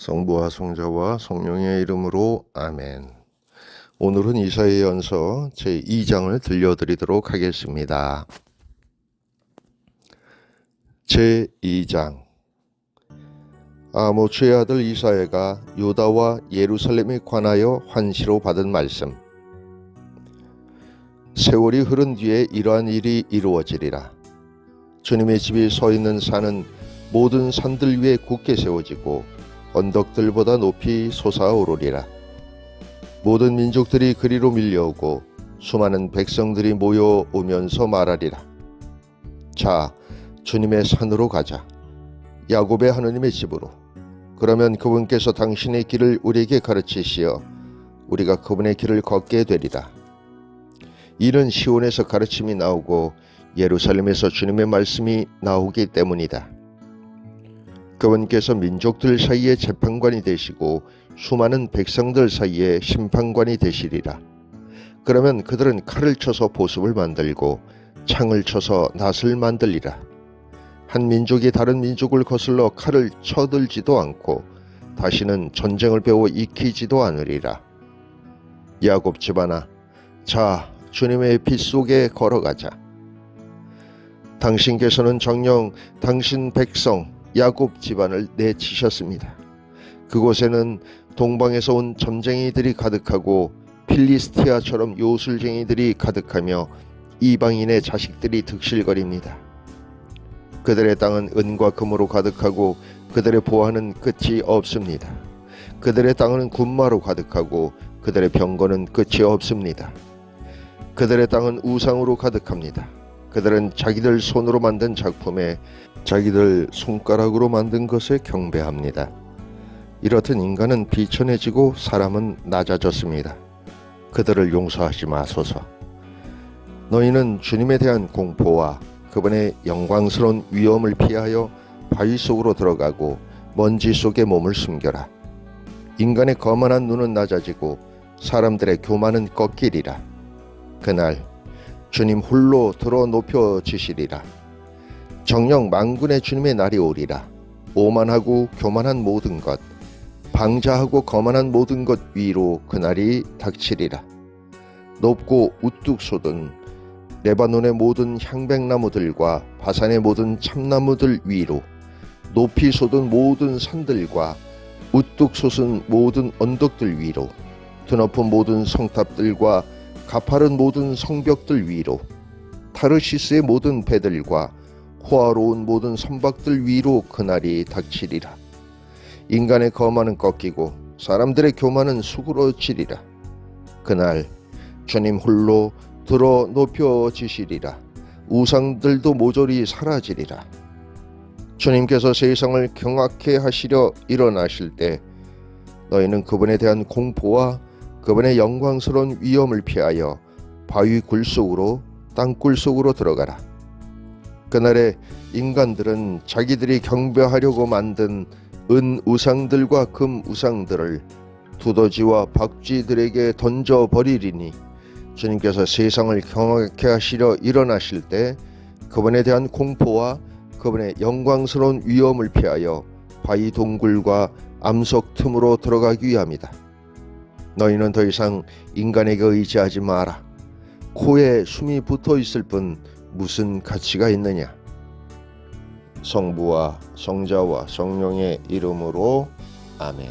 성부와 성자와 성령의 이름으로 아멘. 오늘은 이사의 연서 제2장을 들려드리도록 하겠습니다. 제2장 아모츠의 아들 이사야가 유다와 예루살렘에 관하여 환시로 받은 말씀 세월이 흐른 뒤에 이러한 일이 이루어지리라 주님의 집이 서 있는 산은 모든 산들 위에 굳게 세워지고 언덕들보다 높이 솟아오르리라. 모든 민족들이 그리로 밀려오고 수많은 백성들이 모여오면서 말하리라. 자 주님의 산으로 가자. 야곱의 하느님의 집으로. 그러면 그분께서 당신의 길을 우리에게 가르치시어 우리가 그분의 길을 걷게 되리라. 이는 시온에서 가르침이 나오고 예루살렘에서 주님의 말씀이 나오기 때문이다. 그분께서 민족들 사이에 재판관이 되시고 수많은 백성들 사이에 심판관이 되시리라. 그러면 그들은 칼을 쳐서 보습을 만들고 창을 쳐서 낫을 만들리라. 한 민족이 다른 민족을 거슬러 칼을 쳐들지도 않고 다시는 전쟁을 배워 익히지도 않으리라. 야곱 집안아, 자 주님의 빛 속에 걸어가자. 당신께서는 정령 당신 백성 야곱 집안을 내치셨습니다. 그곳에는 동방에서 온 점쟁이들이 가득하고 필리스티아처럼 요술쟁이들이 가득하며 이방인의 자식들이 득실거립니다. 그들의 땅은 은과 금으로 가득하고 그들의 보화는 끝이 없습니다. 그들의 땅은 군마로 가득하고 그들의 병거는 끝이 없습니다. 그들의 땅은 우상으로 가득합니다. 그들은 자기들 손으로 만든 작품에 자기들 손가락으로 만든 것에 경배합니다. 이렇듯 인간은 비천해지고 사람은 낮아졌습니다. 그들을 용서하지 마소서. 너희는 주님에 대한 공포와 그분의 영광스러운 위엄을 피하여 바위 속으로 들어가고 먼지 속에 몸을 숨겨라. 인간의 거만한 눈은 낮아지고 사람들의 교만은 꺾이리라. 그날 주님 홀로 들어 높여 지시리라. 정령 만군의 주님의 날이 오리라. 오만하고 교만한 모든 것, 방자하고 거만한 모든 것 위로 그날이 닥치리라. 높고 우뚝 솟은 레바논의 모든 향백나무들과 바산의 모든 참나무들 위로 높이 솟은 모든 산들과 우뚝 솟은 모든 언덕들 위로 드높은 모든 성탑들과 가파른 모든 성벽들 위로 타르시스의 모든 배들과 호화로운 모든 선박들 위로 그날이 닥치리라. 인간의 거만은 꺾이고 사람들의 교만은 수그러지리라. 그날 주님 홀로 들어 높여지시리라. 우상들도 모조리 사라지리라. 주님께서 세상을 경악해 하시려 일어나실 때 너희는 그분에 대한 공포와 그분의 영광스러운 위엄을 피하여 바위 굴 속으로 땅 굴 속으로 들어가라. 그날에 인간들은 자기들이 경배하려고 만든 은 우상들과 금 우상들을 두더지와 박쥐들에게 던져 버리리니 주님께서 세상을 경악케 하시려 일어나실 때 그분에 대한 공포와 그분의 영광스러운 위엄을 피하여 바위 동굴과 암석 틈으로 들어가기 위함이다. 너희는 더 이상 인간에게 의지하지 마라. 코에 숨이 붙어 있을 뿐 무슨 가치가 있느냐? 성부와 성자와 성령의 이름으로 아멘.